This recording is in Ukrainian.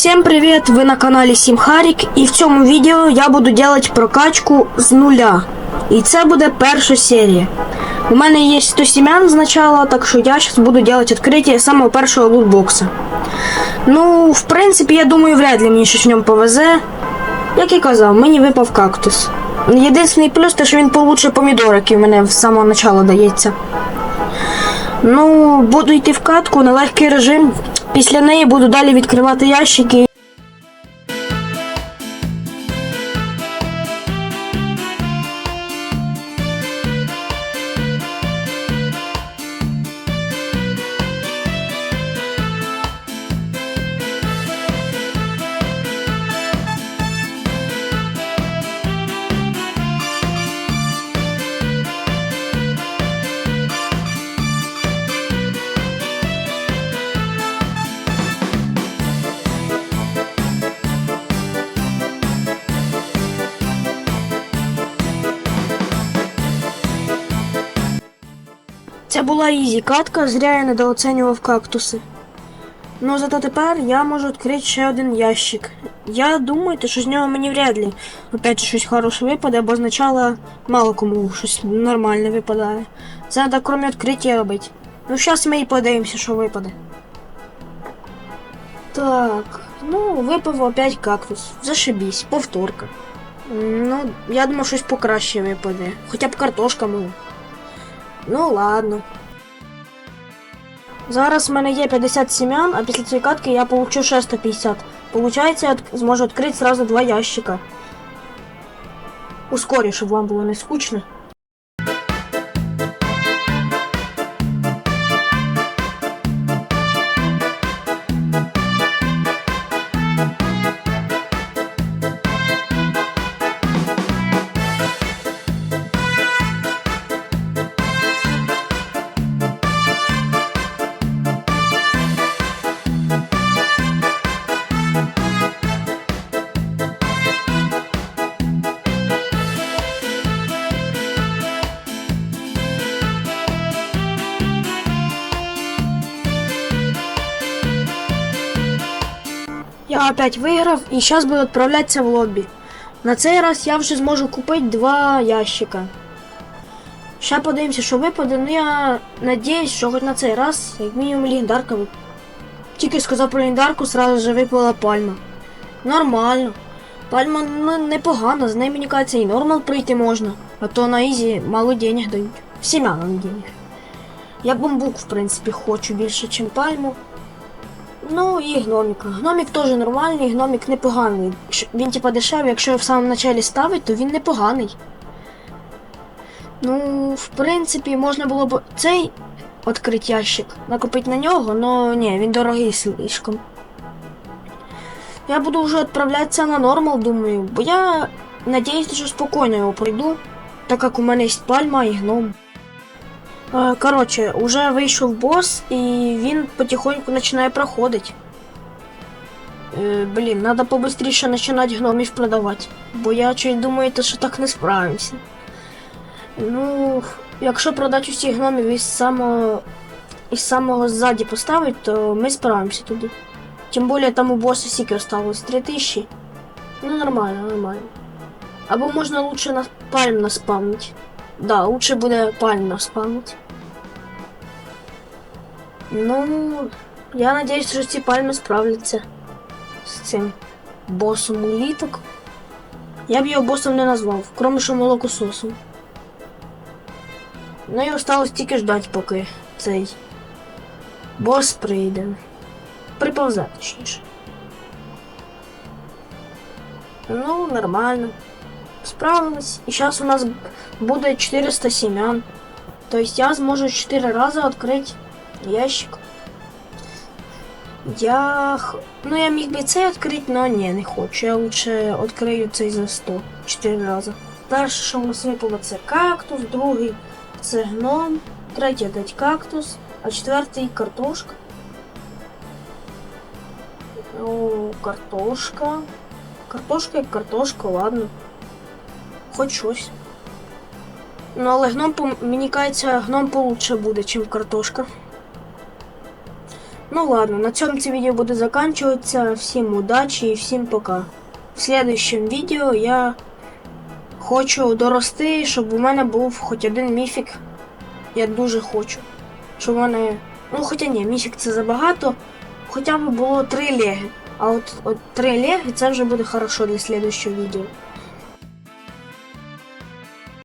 Всем привет! Вы на канале Сімхарік і в цьому відео я буду делать прокачку з нуля. І це буде перша серія. У мене є 100 сім'ян спочатку, так що я зараз буду делать відкриття самого першого лутбокса. Ну, в принципі, я думаю, вряд ли мені щось в ньому повезе. Як і казав, мені випав кактус. Єдиний плюс, те, що він получше помідор, який в мене з самого початку дається. Ну, буду йти в катку на легкий режим. Після неї буду далі відкривати ящики. Це була ізі катка, зря я недооцінював кактуси. Ну зато тепер я можу відкрити ще один ящик. Я думаю, що з нього мені вряд ли опять щось хороше випаде, бо спочатку мало кому щось нормальне випадає. Це треба крім відкриття робити. Ну зараз ми і подивимося, що випаде. Так, ну, випав опять кактус. Зашибісь, повторка. Ну, я думав, щось покраще випаде. Хоча б картошка мов. Ну ладно. Зараз в мене є 50 сім'ян, а після цієї катки я получу ще 150. Получається, я зможу відкрити сразу два ящика. Ускорю, щоб вам було не скучно. Я опять виграв і зараз буду відправлятися в лобі. На цей раз я вже зможу купити два ящика. Ще подивимося, що випаде, ну я надіюсь, що хоч на цей раз, як мінімум, легендарка вип... Тільки сказав про легендарку, сразу же випала пальма. Нормально. Пальма ну, непогана, з нею, мені кажеться, і нормал прийти можна. А то на ізі мало денег дають. Сім'янам денег. Я бамбук, в принципі, хочу більше, ніж пальму. Ну і гноміка. Гномік теж нормальний, гномік непоганий. Він типа дешевий, якщо в самому началі ставить, то він непоганий. Ну, в принципі, можна було б цей відкрити ящик, накопити на нього, але ні, він дорогий слишком. Я буду вже відправлятися на нормал, думаю, бо я надіюсь, що спокійно його пройду, так як у мене є пальма і гном. Е, Коротше, уже вийшов бос, і він потихоньку починає проходити. Е, Блін, треба побыстріше починати гномів продавати. Бо я чуть думаю, що так не справимося. Ну, якщо продати усіх гномів із самого, із самого ззаді поставити, то ми справимося туди. Тим більше там у боса скільки осталось? 3000. Ну, нормально, нормально. Або можна лучше на пальм наспавнити. Да, лучше буде пальм наспавнити. Ну, я надіюсь, що ці пальми справляться з цим босом уліток. Я б його босом не назвав, крім що молокососом. Ну і осталось тільки ждать, поки цей бос прийде. Приповзе, точніше. Ну, нормально. Справились. І зараз у нас буде 400 сім'ян. Тобто я зможу 4 рази відкрити ящик. Я. Ну, я міг би цей відкрити, але ні, не хочу. Я лучше відкрию цей за 100 4 рази. Перше, що у нас випало, це кактус, другий це гном, третій опять кактус, а четвертий картошка. О, картошка. Картошка як картошка, ладно. Хоч щось. Ну, але гном, мені кажеться, гном получше буде, ніж картошка. Ну ладно, на цьому це відео буде заканчиваться. Всім удачі і всім пока. В следующем відео я хочу дорости, щоб у мене був хоч один міфік. Я дуже хочу. Щоб у мене. Ну, хоча ні, міфік це забагато. Хоча б було три леги. А от, от три леги це вже буде хорошо для следующого відео.